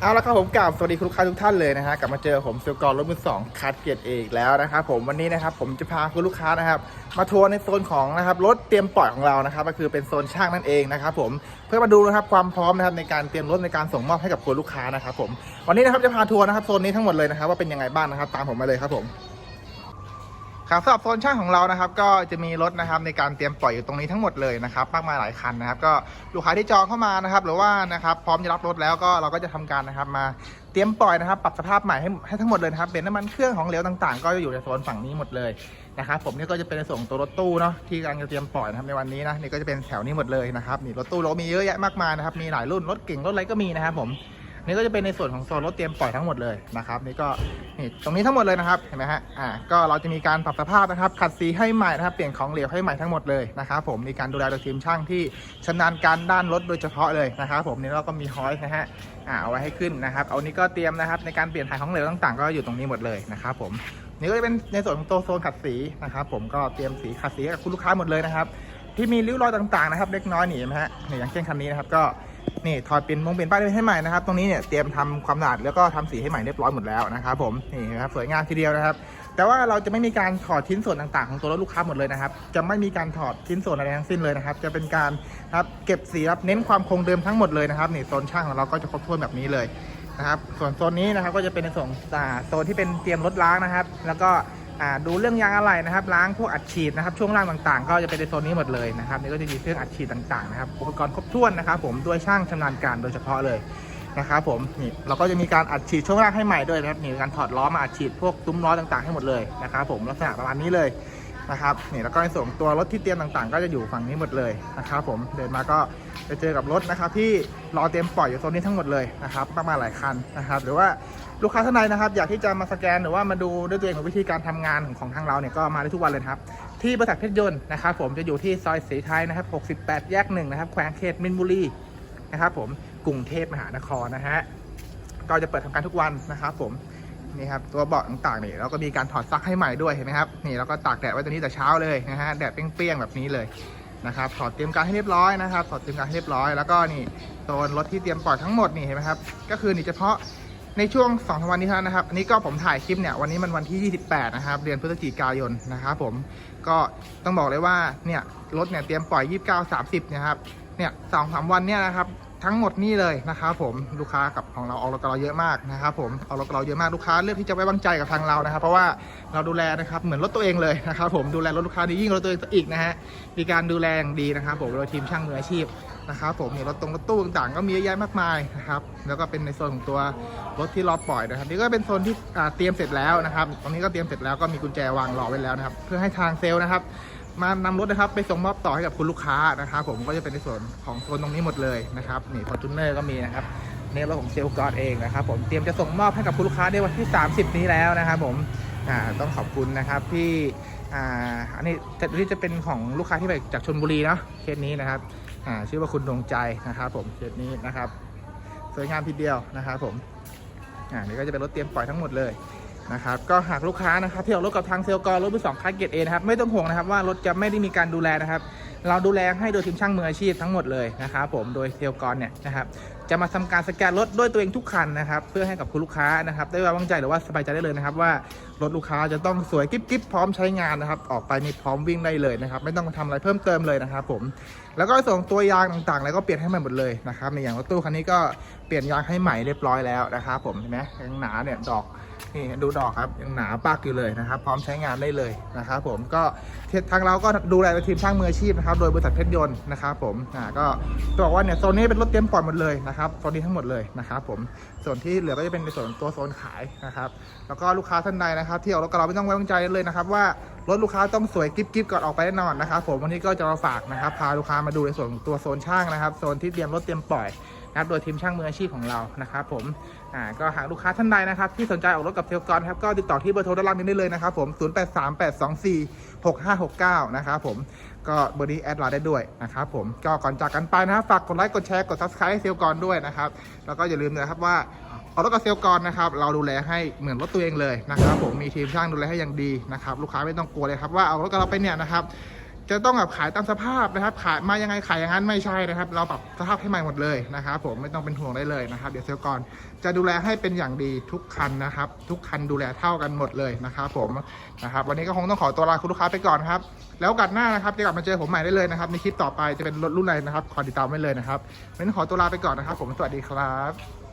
เอาละครับผมกราบสวัสดีคุณลูกค้าทุกท่านเลยนะฮะกลับมาเจอผมเซลกรรถมือสองคัดเกียรติเอกแล้วนะครับผมวันนี้นะครับผมจะพาคุณลูกค้านะครับ มาทัวร์ในโซนของนะครับรถเตรียมปล่อยของเรานะครับ ก็คือเป็นโซนช่างนั่นเองนะครับผมเพื่อมาดูนะครับความพร้อมนะครับในการเตรียมรถในการส่งมอบให้กับคุณลูกค้านะครับผมวันนี้นะครับจะพาทัวร์นะครับโซนนี้ทั้งหมดเลยนะครับว่าเป็นยังไงบ้างนะครับ ตามผมมาเลยครับผม ครับสำหรับโซนช่างของเรานะครับ ก็จะมีรถนะครับในการเตรียมปล่อยอยู่ตรงนี้ทั้งหมดเลยนะครับมากมายหลายคันนะครับ ก็ลูกค้าที่จองเข้ามานะครับ หรือว่านะครับพร้อมจะรับรถแล้วก็เราก็จะทำการนะครับมาเตรียมปล่อยนะครับ ปรับสภาพใหม่ให้ให้ทั้งหมดเลยนะครับเป็นน้ำมันเครื่องของเหลวต่างๆ ก็จะอยู่ในโซนฝั่งนี้หมดเลยนะครับผมนี่ก็จะเป็นส่วนของตัวรถตู้เนาะที่กำลังจะเตรียมปล่อยนะครับในวันนี้นะนี่ก็จะเป็นแถวนี้หมดเลยนะครับนี่รถตู้เรามีเยอะแยะมากมายนะครับมีหลายรุ่นรถเก่งรถอะไรก็มีนะครับผม นี่ก็จะเป็นในส่วนของโซนรถเตรียมปล่อยทั้งหมดเลยนะครับนี่ก็นี่ตรงนี้ทั้งหมดเลยนะครับเห็นไหมฮะอ่าก็เราจะมีการปรับสภาพนะครับขัดสีให้ใหม่นะครับเปลี่ยนของเหลวให้ใหม่ทั้งหมดเลยนะครับผมมีการดูแลโดยทีมช่างที่ชำนาญการด้านรถโดยเฉพาะเลยนะครับผมนี่เราก็มีฮอยส์นะฮะอ่าเอาไว้ให้ขึ้นนะครับเอานี้ก็เตรียมนะครับในการเปลี่ยนถ่ายของเหลวต่างๆ ก็อยู่ตรงนี้หมดเลยนะครับผมนี่ก็จะเป็นในส่วนของตัวโซนขัดสีนะครับผมก็เตรียมสีขัดสีกับคุณลูกค้าหมดเลยนะครับที่มีริ้วรอยต่างๆนะครับเล็กน้อยนี่นไหมฮะนี่อย่างเช่นคันนี้นะครับก็ นี่ถอดเป็นมงเป็นป้ายให้ใหม่นะครับ ตรงนี้เนี่ยเตรียมทำความสะอาดแล้วก็ทำสีให้ใหม่เรียบร้อยหมดแล้วนะครับผมนี่นะครับสวยงามทีเดียวนะครับ แต่ว่าเราจะไม่มีการถอดชิ้นส่วนต่างๆ ของตัวรถลูกค้าหมดเลยนะครับ จะไม่มีการถอดชิ้นส่วนอะไรทั้งสิ้นเลยนะครับ จะเป็นการครับเก็บสีครับเน้นความคงเดิมทั้งหมดเลยนะครับนี่โซนช่างของเราก็จะครบถ้วนแบบนี้เลยนะครับส่วนโซนนี้นะครับก็จะเป็นในส่วนโซนที่เป็นเตรียมรถล้างนะครับ แล้วก็ อ่าดูเรื่องยางอะไหล่นะครับ ล้างพวกอัดฉีดนะครับ ช่วงล่างต่างๆ ก็จะเป็นในโซนนี้หมดเลยนะครับนี่ก็จะมีเครื่องอัดฉีดต่างๆนะครับอุปกรณ์ครบถ้วนนะครับ ผมด้วยช่างชำนาญการโดยเฉพาะเลยนะครับผมนี่เราก็จะมีการอัดฉีดช่วงล่างให้ใหม่ด้วยนะครับนี่มีการถอดล้อมาอัดฉีดพวกซุ้มล้อต่างๆให้หมดเลยนะครับผมลักษณะประมาณนี้เลย นะครับนี่แล้วก็ในส่วนตัวรถที่เตรียมต่างๆ ก็จะอยู่ฝั่งนี้หมดเลยนะครับผมเดินมาก็จะเจอกับรถนะครับที่รอเตรียมปล่อยอยู่โซนนี้ทั้งหมดเลยนะครับมากมายหลายคันนะครับ หรือว่าลูกค้าท่านใดนะครับ อยากที่จะมาสแกนหรือว่ามาดูด้วยตัวเองของวิธีการทำงานของของทางเราเนี่ยก็มาได้ทุกวันเลยครับ ที่บริษัทเพชรยนต์นะครับผมจะอยู่ที่ซอยศรีไทยนะครับ 68 แยกหนึ่งนะครับแขวงเขตมินบุรีนะครับผมกรุงเทพมหานครนะฮะก็จะเปิดทำการทุกวันนะครับผม นี่ครับตัวเบาะต่างๆนี่เราก็มีการถอดซักให้ใหม่ด้วยเห็นไหมครับนี่เราก็ตากแดดไว้ตัวนี้แต่เช้าเลยนะฮะแดดเปรี้ยงๆแบบนี้เลยนะครับถอดเตรียมการให้เรียบร้อยนะครับถอดเตรียมการให้เรียบร้อยแล้วก็นี่โซนรถที่เตรียมปล่อยทั้งหมดนี่เห็นไหมครับก็คือนี่เฉพาะในช่วง2องวันนี้เท่านั้นนะครับอันนี้ก็ผมถ่ายคลิปเนี่ยวันนี้มันวันที่ 28 นะครับเดือนพฤศจิกายนนะครับผมก็ต้องบอกเลยว่าเนี่ยรถเนี่ยเตรียมปล่อย 29 30นะครับเนี่ยสองสามวันเนี่ยนะครับ ทั้งหมดนี่เลยนะครับผมลูกค้ากับของเราออกรถกับเราเยอะมากนะครับผมออกรถกับเราเยอะมากลูกค้าเลือกที่จะไว้วางใจกับทางเรานะครับ เพราะว่าเราดูแลนะครับเหมือนรถตัวเองเลยนะครับผมดูแลรถลูกค้าดียิ่งรถตัวเองอีกนะฮะมีการดูแลอย่างดีนะครับ ผมโดยทีมช่างมืออาชีพนะครับผมมีรถตรงรถตู้ต่างๆก็มีเยอะแยะมากมายนะครับแล้วก็เป็นในโซนของตัวรถที่รอปล่อยนะครับนี่ก็เป็นโซนที่เตรียมเสร็จแล้วนะครับตรงนี้ก็เตรียมเสร็จแล้วก็มีกุญแจวางรอไว้แล้วนะครับ เพื่อให้ทางเซลล์นะครับ มานำรถนะครับ ไปส่งมอบต่อให้กับคุณลูกค้านะครับผมก็จะเป็นในส่วนของโซนตรงนี้หมดเลยนะครับนี่ฟอร์จูเนอร์ก็มีนะครับนี่รถของเซลกอดเองนะครับผมเตรียมจะส่งมอบให้กับคุณลูกค้าในวันที่ 30 นี้แล้วนะครับผมต้องขอบคุณนะครับที่อ,อันนี้จะที่จะเป็นของลูกค้าที่ไปจากชนบุรีเนาะเคสนี้นะครับชื่อว่าคุณดวงใจนะครับ ผมเคสนี้นะครับสวยงามทีเดียวนะครับผมอ่านี่ก็จะเป็นรถเตรียมปล่อยทั้งหมดเลย นะครับก็หากลูกค้านะครับที่เอารถกับทางเซลกอรถมือสองคัสเกตเอนะครับไม่ต้องห่วงนะครับว่ารถจะไม่ได้มีการดูแลนะครับ เราดูแลให้โดยทีมช่างมืออาชีพทั้งหมดเลยนะครับผมโดยเซลกรเนี่ยนะครับจะมาทำการสแกนรถด้วยตัวเองทุกคันนะครับเพื่อให้กับคุณลูกค้านะครับได้ไว้วางใจหรือว่าสบายใจได้เลยนะครับว่ารถลูกค้าจะต้องสวยกิ๊บกิ๊บพร้อมใช้งานนะครับออกไปนี่พร้อมวิ่งได้เลยนะครับไม่ต้องมาทำอะไรเพิ่มเติมเลยนะครับผมแล้วก็ส่งตัวยางต่างๆ แล้วก็เปลี่ยนให้ใหม่หมดเลยนะครับในอย่างรถตู้คันนี้ก็เปลี่ยนยางให้ใหม่เรียบร้อยแล้วนะครับผมเห็นไหมยังหนาเนี่ยดอก นี่ดูดอกครับยังหนาปากอยู่เลยนะครับ พร้อมใช้งานได้เลยนะครับผมก็ทางเราก็ดูแลทีมช่างมืออาชีพนะครับโดยบริษัทเพชรยนต์นะครับผมอ่าก็จะบอกว่าเนี่ยโซนนี้เป็นรถเตรียมปล่อยหมดเลยนะครับโซนนี้ทั้งหมดเลยนะครับผมส่วนที่เหลือก็จะเป็นในส่วนตัวโซนขายนะครับ แล้วก็ลูกค้าท่านใดนะครับ ที่เอารถกับเราไม่ต้องไว้วางใจเลยนะครับว่ารถลูกค้าต้องสวยกิ๊บกิ๊บก่อนออกไปแน่นอนนะครับผมวันนี้ก็จะมาฝากนะครับพาลูกค้ามาดูในส่วนตัวโซนช่างนะครับโซนที่เตรียมรถเตรียมปล่อย นะครับโดยทีมช่างมืออาชีพของเรานะครับผมอ่าก็หากลูกค้าท่านใดนะครับที่สนใจออกรถกับเทลกอนครับก็ติดต่อที่เบอร์โทรด้านล่างนี้ได้เลยนะครับผม 0838246569 นะครับผมก็เบอร์นี้แอดไลน์ได้ด้วยนะครับผมก็ก่อนจากกันไปนะครับฝากกดไลค์กดแชร์กด subscribe ให้เซลกอนด้วยนะครับแล้วก็อย่าลืมนะครับว่าออกรถกับเซลกอนนะครับ เราดูแลให้เหมือนรถตัวเองเลยนะครับ ผมมีทีมช่างดูแลให้อย่างดีนะครับ ลูกค้าไม่ต้องกลัวเลยครับว่าเอารถกับเราไปเนี่ยนะครับ จะต้องแบบขายตามสภาพนะครับ ขายมายังไงขายอย่างนั้นไม่ใช่นะครับ เราปรับสภาพให้ใหม่หมดเลยนะครับผมไม่ต้องเป็นห่วงได้เลยนะครับ เดี๋ยวเซลล์ก่อนจะดูแลให้เป็นอย่างดีทุกคันนะครับ ทุกคันดูแลเท่ากันหมดเลยนะครับผมนะครับ วันนี้ก็คงต้องขอตัวลาคุณลูกค้าไปก่อนครับ แล้วกาสหน้านะครับจะกลับมาเจอผมใหม่ได้เลยนะครับในคลิปต่อไปจะเป็นรถรุ่นไหนนะครับขอติดตามไว้เลยนะครับวันนี้ขอตัวลาไปก่อนนะครับ ผมสวัสดีครับ